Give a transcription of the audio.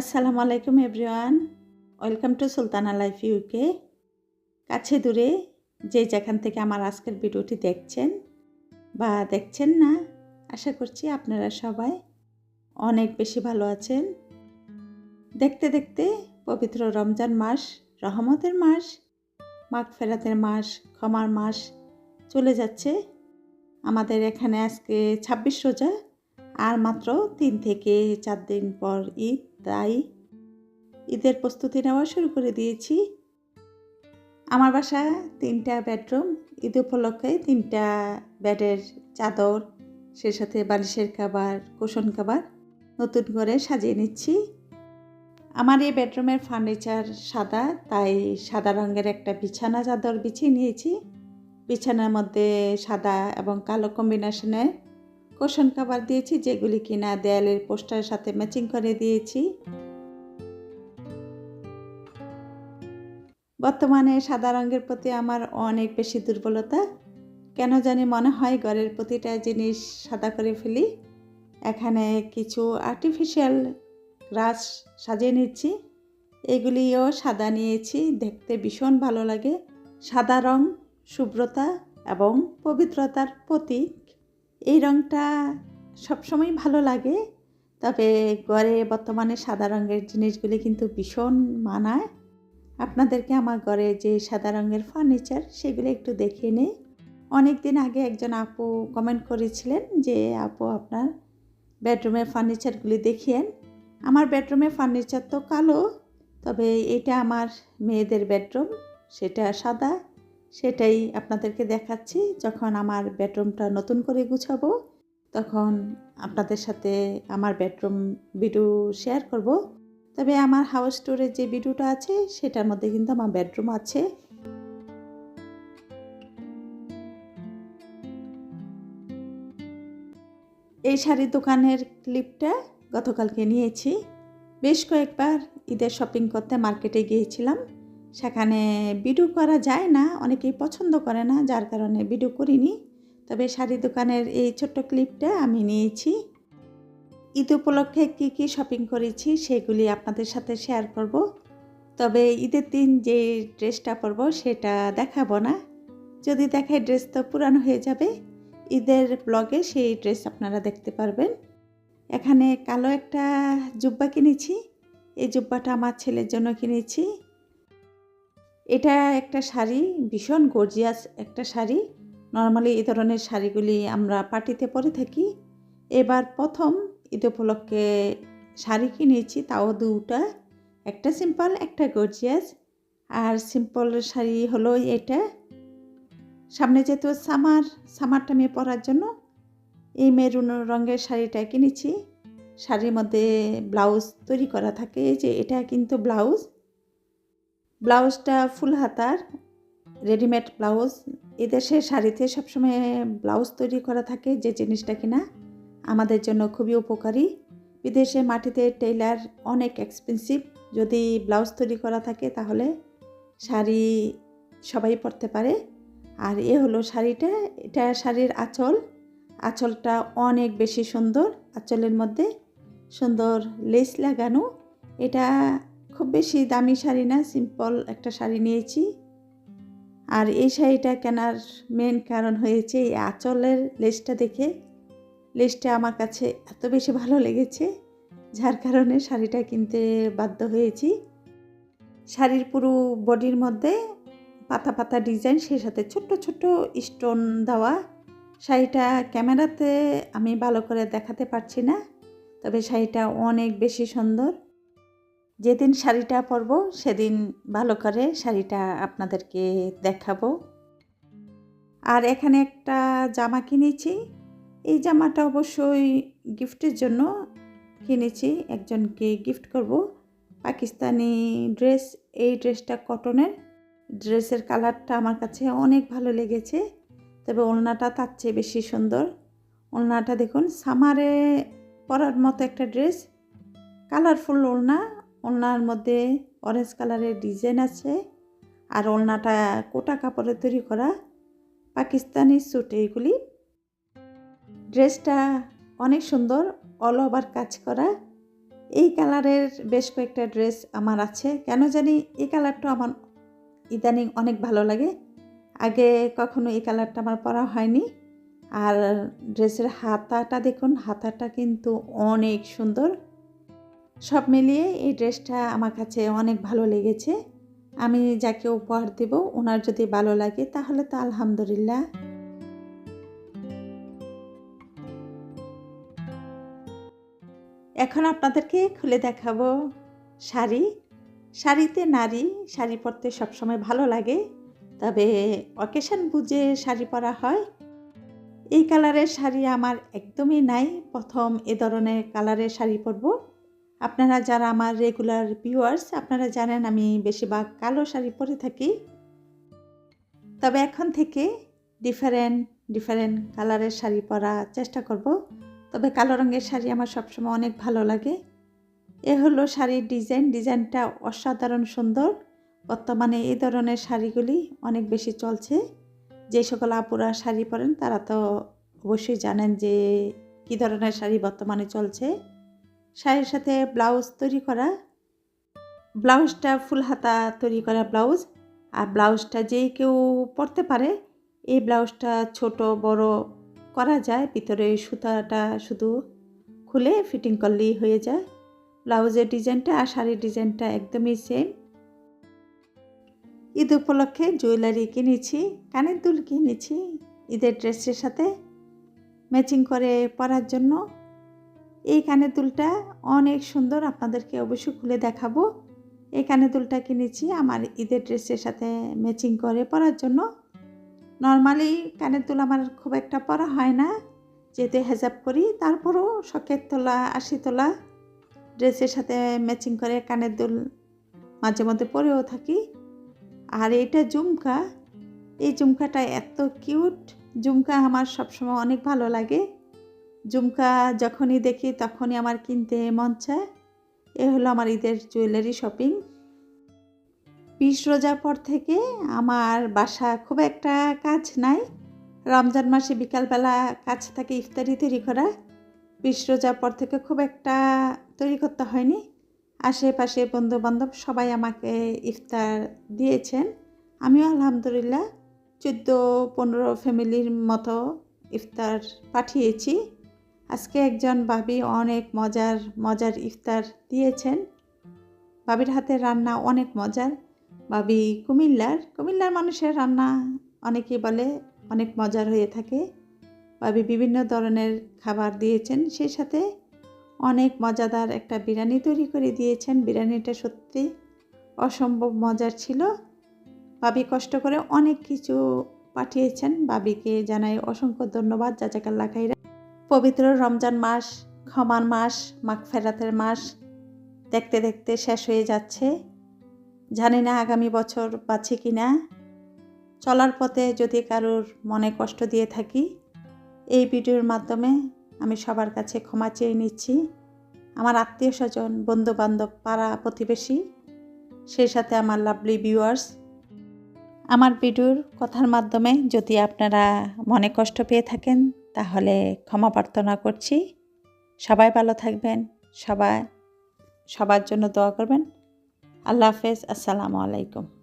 আসসালামু আলাইকুম everyone. Welcome to Sultana life UK. কাছে দূরে যে যেখান থেকে আমার আজকের ভিডিওটি দেখছেন বা দেখছেন না, আশা করছি আপনারা সবাই অনেক বেশি ভালো আছেন। দেখতে দেখতে পবিত্র রমজান মাস, রহমতের মাস, মাঘ ফেরাতের মাস, ক্ষমার মাস চলে যাচ্ছে। আমাদের এখানে আজকে ছাব্বিশ রোজা, আর মাত্র তিন থেকে চার দিন পর ঈদ। তাই ঈদের প্রস্তুতি নেওয়া শুরু করে দিয়েছি। আমার বাসা তিনটা বেডরুম, ঈদ উপলক্ষে তিনটা বেডের চাদর সে সাথে বালিশের খাবার কুশন খাবার নতুন করে সাজিয়ে নিচ্ছি। আমার এই বেডরুমের ফার্নিচার সাদা, তাই সাদা রঙের একটা বিছানা চাদর বিছিয়ে নিয়েছি। বিছানার মধ্যে সাদা এবং কালো কম্বিনেশনের কোশন কাভার দিয়েছি, যেগুলি কিনা দেয়ালের পোস্টারের সাথে ম্যাচিং করে দিয়েছি। বর্তমানে সাদা রঙের প্রতি আমার অনেক বেশি দুর্বলতা। কেন জানি মনে হয় ঘরের প্রতিটা জিনিস সাদা করে ফেলি। এখানে কিছু আর্টিফিশিয়াল গ্রাস সাজিয়ে নিচ্ছি। এগুলিও সাদা নিয়েছি, দেখতে ভীষণ ভালো লাগে। সাদা রং, শুভ্রতা এবং পবিত্রতার প্রতীক। এই রঙটা সবসময় ভালো লাগে, তবে ঘরে বর্তমানে সাদা রঙের জিনিসগুলি কিন্তু ভীষণ মানায়। আপনাদেরকে আমার ঘরে যে সাদা রঙের ফার্নিচার সেগুলো একটু দেখিয়ে নেই। অনেক দিন আগে একজন আপু কমেন্ট করেছিলেন যে, আপু, আপনার বেডরুমের ফার্নিচারগুলি দেখিয়েন আমার বেডরুমের ফার্নিচার তো কালো, তবে এটা আমার মেয়েদের বেডরুম সেটা সাদা। সেটাই আপনাদেরকে দেখাচ্ছি। যখন আমার বেডরুমটা নতুন করে গুছাবো, তখন আপনাদের সাথে আমার বেডরুম ভিডিও শেয়ার করব। তবে আমার হাউস স্টোরের যে ভিডিওটা আছে, সেটার মধ্যে কিন্তু আমার বেডরুম আছে। এই শাড়ির দোকানের ক্লিপটা গতকালকে নিয়েছি। বেশ কয়েকবার ঈদের শপিং করতে মার্কেটে গিয়েছিলাম। সেখানে ভিডিও করা যায় না, অনেকেই পছন্দ করে না, যার কারণে ভিডিও করিনি। তবে শাড়ি দোকানের এই ছোট্ট ক্লিপটা আমি নিয়েছি। ঈদ উপলক্ষে কী কী শপিং করেছি সেগুলি আপনাদের সাথে শেয়ার করব। তবে ঈদের দিন যে ড্রেসটা পরব সেটা দেখাবো না। যদি দেখাই ড্রেস তো পুরানো হয়ে যাবে। ঈদের ব্লগে সেই ড্রেস আপনারা দেখতে পারবেন। এখানে কালো একটা জুব্বা কিনেছি। এই জুব্বাটা আমার ছেলের জন্য কিনেছি। এটা একটা শাড়ি, ভীষণ গর্জিয়াস একটা শাড়ি। নর্মালি এই ধরনের শাড়িগুলি আমরা পার্টিতে পরে থাকি। এবার প্রথম ঈদ উপলক্ষে শাড়ি কিনেছি, তাও দুটা। একটা সিম্পল একটা গর্জিয়াস আর সিম্পল শাড়ি হলো এটা। সামনে যেহেতু সামার সামারটা আমি পরার জন্য এই মেরুন রঙের শাড়িটা কিনেছি। শাড়ির মধ্যে ব্লাউজ তৈরি করা থাকে যে এটা কিন্তু ব্লাউজ ব্লাউজটা ফুল হাতার রেডিমেড ব্লাউজ। এদেশে শাড়িতে সবসময় ব্লাউজ তৈরি করা থাকে যে জিনিসটা কিনা, আমাদের জন্য খুবই উপকারী। বিদেশে মাটিতে টেইলার অনেক এক্সপেন্সিভ যদি ব্লাউজ তৈরি করা থাকে তাহলে শাড়ি সবাই পরতে পারে। আর এ হলো শাড়িটা, এটা শাড়ির আঁচল। আঁচলটা অনেক বেশি সুন্দর। আঁচলের মধ্যে সুন্দর লেস লাগানো। এটা খুব বেশি দামি শাড়ি না সিম্পল একটা শাড়ি নিয়েছি। আর এই শাড়িটা কেনার মেন কারণ হয়েছে এই আঁচলের লেসটা দেখে। লেসটা আমার কাছে এত বেশি ভালো লেগেছে, যার কারণে শাড়িটা কিনতে বাধ্য হয়েছি। শাড়ির পুরো বডির মধ্যে পাতা পাতা ডিজাইন, সেই সাথে ছোট্ট ছোট্ট স্টোন দেওয়া। শাড়িটা ক্যামেরাতে আমি ভালো করে দেখাতে পারছি না, তবে শাড়িটা অনেক বেশি সুন্দর। যেদিন শাড়িটা পরব, সেদিন ভালো করে শাড়িটা আপনাদেরকে দেখাবো। আর এখানে একটা জামা কিনেছি। এই জামাটা অবশ্যই গিফটের জন্য কিনেছি। একজনকে গিফট করব। পাকিস্তানি ড্রেস, এই ড্রেসটা কটনের। ড্রেসের কালারটা আমার কাছে অনেক ভালো লেগেছে। তবে ওলনাটা তার চেয়ে বেশি সুন্দর। ওলনাটা দেখুন, সামারে পরার মতো একটা ড্রেস। কালারফুল ওলনা ওলনার মধ্যে অরেঞ্জ কালারের ডিজাইন আছে। আর ওলনাটা কোটা কাপড়ে তৈরি করা পাকিস্তানি স্যুট এইগুলি। ড্রেসটা অনেক সুন্দর অল ওভার কাজ করা। এই কালারের বেশ কয়েকটা ড্রেস আমার আছে। কেন জানি এই কালারটা আমার ইদানিং অনেক ভালো লাগে। আগে কখনো এই কালারটা আমার পরা হয়নি। আর ড্রেসের হাতাটা দেখুন, হাতাটা কিন্তু অনেক সুন্দর। সব মিলিয়ে এই ড্রেসটা আমার কাছে অনেক ভালো লেগেছে। আমি যাকে উপহার দেব, ওনার যদি ভালো লাগে, তাহলে তো আলহামদুলিল্লাহ। এখন আপনাদেরকে খুলে দেখাবো শাড়ি। শাড়িতে নারী, শাড়ি পরতে সবসময় ভালো লাগে, তবে অকেশন বুঝে শাড়ি পরা হয়। এই কালারের শাড়ি আমার একদমই নাই। প্রথম এ ধরনের কালারের শাড়ি পরবো। আপনারা যারা আমার রেগুলার ভিউয়ার্স আপনারা জানেন আমি বেশিরভাগ কালো শাড়ি পরে থাকি। তবে এখন থেকে ডিফারেন্ট ডিফারেন্ট কালারের শাড়ি পরার চেষ্টা করব। তবে কালো রঙের শাড়ি আমার সবসময় অনেক ভালো লাগে। এ হলো শাড়ির ডিজাইন ডিজাইনটা অসাধারণ সুন্দর। বর্তমানে এই ধরনের শাড়িগুলি অনেক বেশি চলছে। যে সকল আপুরা শাড়ি পরেন, তারা তো অবশ্যই জানেন যে কী ধরনের শাড়ি বর্তমানে চলছে। শাড়ির সাথে ব্লাউজ তৈরি করা। ব্লাউজটা ফুল হাতা তৈরি করা ব্লাউজ। আর ব্লাউজটা যেই কেউ পরতে পারে, এই ব্লাউজটা ছোট, বড় করা যায়। ভিতরে সুতাটা শুধু খুলে ফিটিং করলেই হয়ে যায়। ব্লাউজের ডিজাইনটা আর শাড়ির ডিজাইনটা একদমই সেম ঈদ উপলক্ষে জুয়েলারি কিনেছি, কানের দুল কিনেছি। ঈদের ড্রেসের সাথে ম্যাচিং করে পরার জন্য এই কানের দুলটা অনেক সুন্দর আপনাদেরকে অবশ্যই খুলে দেখাবো। এই কানের দুলটা কিনেছি আমার ঈদের ড্রেসের সাথে ম্যাচিং করে পরার জন্য। নর্মালি কানের দুল আমার খুব একটা পরা হয় না। যেহেতু হেজাব করি তারপরও শখের তোলা, আশি তোলা ড্রেসের সাথে ম্যাচিং করে কানের দুল মাঝে মধ্যে পরেও থাকি। আর এটা ঝুমকা। এই ঝুমকাটা এত কিউট ঝুমকা আমার সবসময় অনেক ভালো লাগে। ঝুমকা যখনই দেখি তখনই আমার কিনতে মন চায়। এ হলো আমার ঈদের জুয়েলারি শপিং বিশ রোজা পর থেকে আমার বাসা খুব একটা কাজ নাই। রমজান মাসে বিকালবেলা কাজ থাকে ইফতারি তৈরি করা। বিশ রোজা পর থেকে খুব একটা তৈরি করতে হয়নি। আশেপাশে বন্ধু বান্ধব সবাই আমাকে ইফতার দিয়েছেন। আমিও আলহামদুলিল্লাহ। চোদ্দ পনেরো ফ্যামিলির মতো ইফতার পাঠিয়েছি। আজকে একজন ভাবি অনেক মজার মজার ইফতার দিয়েছেন। বাবির হাতের রান্না অনেক মজার। ভাবি কুমিল্লার কুমিল্লার মানুষের রান্না অনেকেই বলে অনেক মজার হয়ে থাকে। ভাবি বিভিন্ন ধরনের খাবার দিয়েছেন, সেই সাথে অনেক মজাদার একটা বিরিয়ানি তৈরি করে দিয়েছেন। বিরিয়ানিটা সত্যি অসম্ভব মজার ছিল। বাবি কষ্ট করে অনেক কিছু পাঠিয়েছেন। বাবিকে জানাই অসংখ্য ধন্যবাদ। জাজাকাল্লা খাইরা পবিত্র রমজান মাস, ক্ষমার মাস মাখ ফেরাতের মাস দেখতে দেখতে শেষ হয়ে যাচ্ছে। জানি না আগামী বছর পাচ্ছি কি না চলার পথে যদি কারোর মনে কষ্ট দিয়ে থাকি, এই ভিডিওর মাধ্যমে আমি সবার কাছে ক্ষমা চেয়ে নিচ্ছি। আমার আত্মীয় স্বজন, বন্ধুবান্ধব, পাড়া প্রতিবেশী, সেই সাথে আমার লাভলি ভিউয়ার্স আমার ভিডিওর কথার মাধ্যমে যদি আপনারা মনে কষ্ট পেয়ে থাকেন তাহলে ক্ষমা প্রার্থনা করছি। সবাই ভালো থাকবেন, সবাই, সবার জন্য দোয়া করবেন। আল্লাহ হাফেজ, আসসালামু আলাইকুম।